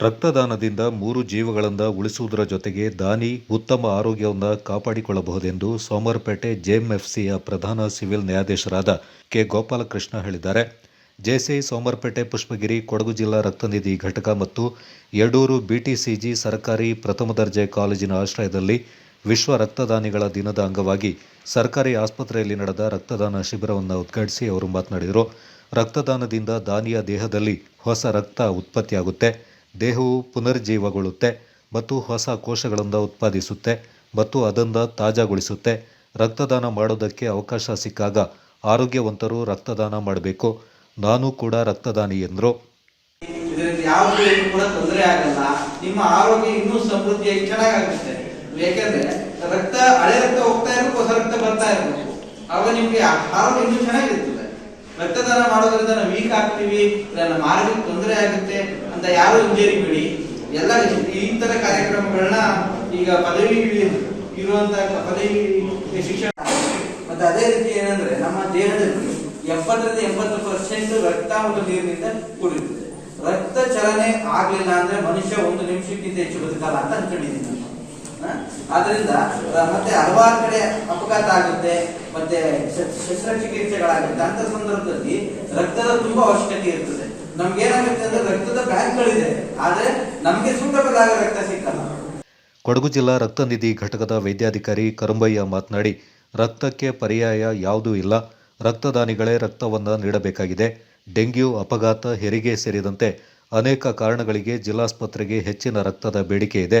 ರಕ್ತದಾನದಿಂದ ಮೂರು ಜೀವಗಳನ್ನು ಉಳಿಸುವುದರ ಜೊತೆಗೆ ದಾನಿ ಉತ್ತಮ ಆರೋಗ್ಯವನ್ನು ಕಾಪಾಡಿಕೊಳ್ಳಬಹುದೆಂದು ಸೋಮರ್ಪೇಟೆ ಜೆಎಂಎಫ್ಸಿಯ ಪ್ರಧಾನ ಸಿವಿಲ್ ನ್ಯಾಯಾಧೀಶರಾದ ಕೆ ಗೋಪಾಲಕೃಷ್ಣ ಹೇಳಿದ್ದಾರೆ. ಜೆಸಿಐ ಸೋಮರ್ಪೇಟೆ ಪುಷ್ಪಗಿರಿ ಕೊಡಗು ಜಿಲ್ಲಾ ರಕ್ತನಿಧಿ ಘಟಕ ಮತ್ತು ಯಡೂರು ಬಿಟಿಸಿಜಿ ಸರ್ಕಾರಿ ಪ್ರಥಮ ದರ್ಜೆ ಕಾಲೇಜಿನ ಆಶ್ರಯದಲ್ಲಿ ವಿಶ್ವ ರಕ್ತದಾನಿಗಳ ದಿನದ ಅಂಗವಾಗಿ ಸರ್ಕಾರಿ ಆಸ್ಪತ್ರೆಯಲ್ಲಿ ನಡೆದ ರಕ್ತದಾನ ಶಿಬಿರವನ್ನು ಉದ್ಘಾಟಿಸಿ ಅವರು ಮಾತನಾಡಿದರು. ರಕ್ತದಾನದಿಂದ ದಾನಿಯ ದೇಹದಲ್ಲಿ ಹೊಸ ರಕ್ತ ಉತ್ಪತ್ತಿಯಾಗುತ್ತೆ. ದೇಹವು ಪುನರ್ಜೀವಗೊಳ್ಳುತ್ತೆ ಮತ್ತು ಹೊಸ ಕೋಶಗಳಿಂದ ಉತ್ಪಾದಿಸುತ್ತೆ ಮತ್ತು ಅದನ್ನು ತಾಜಾಗೊಳಿಸುತ್ತೆ. ರಕ್ತದಾನ ಮಾಡೋದಕ್ಕೆ ಅವಕಾಶ ಸಿಕ್ಕಾಗ ಆರೋಗ್ಯವಂತರು ರಕ್ತದಾನ ಮಾಡಬೇಕು. ನಾನು ಕೂಡ ರಕ್ತದಾನಿ ಎಂದರು. ಇದರಿಂದ ಕೂಡ ತೊಂದರೆ ಆಗಲ್ಲ. ನಿಮ್ಮ ಆರೋಗ್ಯ ಇನ್ನೂ ಸಮೃದ್ಧಿಯಾಗಿ ಚೆನ್ನಾಗಾಗುತ್ತೆ. ಯಾಕೆಂದ್ರೆ ರಕ್ತ ಹಳೆ ರಕ್ತ ಹೋಗ್ತಾ ಇರಬೇಕು, ಹೊಸ ರಕ್ತ ಬರ್ತಾ ಇರಬೇಕು. ಆಗ ನಿಮ್ಗೆ ಆರೋಗ್ಯ ಇನ್ನೂ ಚೆನ್ನಾಗಿರ್ತದೆ ರಕ್ತದಾನ ಮಾಡೋದ್ರಿಂದ ನಾವು ವೀಕ್ ಆಗ್ತೀವಿ ನನ್ನ ನಮ್ಮ ಆರೋಗ್ಯಕ್ಕೆ ತೊಂದರೆ ಆಗುತ್ತೆ ಅಂತ ಯಾರು ಹಿಂಜರಿಬೇಡಿ ಎಲ್ಲ ಈ ತರ ಕಾರ್ಯಕ್ರಮಗಳನ್ನ ಈಗ ಪದವಿ ಇರುವಂತ ಪದವಿ ಶಿಕ್ಷಣ ಮತ್ತೆ ಅದೇ ರೀತಿ ಏನಂದ್ರೆ ನಮ್ಮ ದೇಹದಲ್ಲಿ ಎಪ್ಪತ್ತರಿಂದ ಎಂಬತ್ತು ಪರ್ಸೆಂಟ್ ರಕ್ತ ಮತ್ತು ನೀರಿನಿಂದ ಕೂಡಿರುತ್ತದೆ ರಕ್ತ ಚಲನೆ ಆಗ್ಲಿಲ್ಲ ಅಂದ್ರೆ ಮನುಷ್ಯ ಒಂದು ನಿಮಿಷಕ್ಕಿಂತ ಹೆಚ್ಚು ಬದುಕಲ್ಲ ಅಂತ ಅನ್ಕೊಂಡಿದ್ದೀನಿ? ಆದ್ರಿಂದ ಮತ್ತೆ ಹಲವಾರು ಕಡೆ ಅಪಘಾತ ಆಗುತ್ತೆ, ಮತ್ತೆ ಶಸ್ತ್ರಚಿಕಿತ್ಸೆಗಳಾಗುತ್ತೆ. ಅಂತ ಸಂದರ್ಭದಲ್ಲಿ ರಕ್ತದ ತುಂಬಾ ಅವಶ್ಯಕತೆ ಇರ್ತದೆ. ನಮ್ಗೆ ಏನಾಗುತ್ತೆ ಅಂದ್ರೆ ರಕ್ತದ ಬ್ಯಾಂಕ್ಗಳಿದೆ. ಆದ್ರೆ ನಮ್ಗೆ ಸೂಟಬಲ್ ರಕ್ತ ಸಿಕ್ಕಲ್ಲ. ಕೊಡಗು ಜಿಲ್ಲಾ ರಕ್ತನಿಧಿ ಘಟಕದ ವೈದ್ಯಾಧಿಕಾರಿ ಕರುಂಬಯ್ಯ ಮಾತನಾಡಿ, ರಕ್ತಕ್ಕೆ ಪರ್ಯಾಯ ಯಾವುದೂ ಇಲ್ಲ. ರಕ್ತದಾನಿಗಳೇ ರಕ್ತವನ್ನು ನೀಡಬೇಕಾಗಿದೆ. ಡೆಂಗ್ಯೂ, ಅಪಘಾತ, ಹೆರಿಗೆ ಸೇರಿದಂತೆ ಅನೇಕ ಕಾರಣಗಳಿಗೆ ಜಿಲ್ಲಾಸ್ಪತ್ರೆಗೆ ಹೆಚ್ಚಿನ ರಕ್ತದ ಬೇಡಿಕೆ ಇದೆ.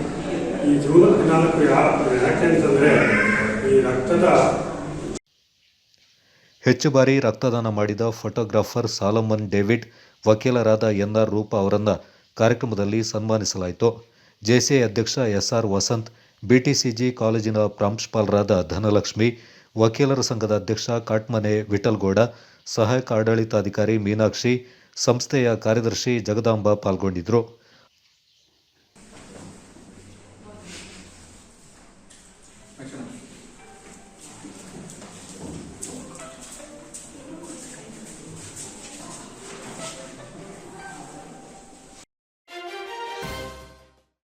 ಈ ಜೂನ್ ಹದಿನಾಲ್ಕು ಯಾ ಯಾಕೆ ಅಂತಂದರೆ ಈ ರಕ್ತದ ಹೆಚ್ಚು ಬಾರಿ ರಕ್ತದಾನ ಮಾಡಿದ ಫೋಟೋಗ್ರಾಫರ್ ಸಾಲಮನ್ ಡೇವಿಡ್, ವಕೀಲರಾದ ಎನ್ ಆರ್ ರೂಪ ಅವರನ್ನು ಕಾರ್ಯಕ್ರಮದಲ್ಲಿ ಸನ್ಮಾನಿಸಲಾಯಿತು. ಜೆಸಿಐ ಅಧ್ಯಕ್ಷ ಎಸ್ ಆರ್ ವಸಂತ್ ಬಿಟಿಸಿಜಿ ಕಾಲೇಜಿನ ಪ್ರಾಂಶುಪಾಲರಾದ ಧನಲಕ್ಷ್ಮಿ, ವಕೀಲರ ಸಂಘದ ಅಧ್ಯಕ್ಷ ಕಾಟ್ಮನೆ ವಿಠಲ್ಗೌಡ, ಸಹಾಯಕ ಆಡಳಿತಾಧಿಕಾರಿ ಮೀನಾಕ್ಷಿ, ಸಂಸ್ಥೆಯ ಕಾರ್ಯದರ್ಶಿ ಜಗದಾಂಬ ಪಾಲ್ಗೊಂಡಿದ್ದರು Christmas.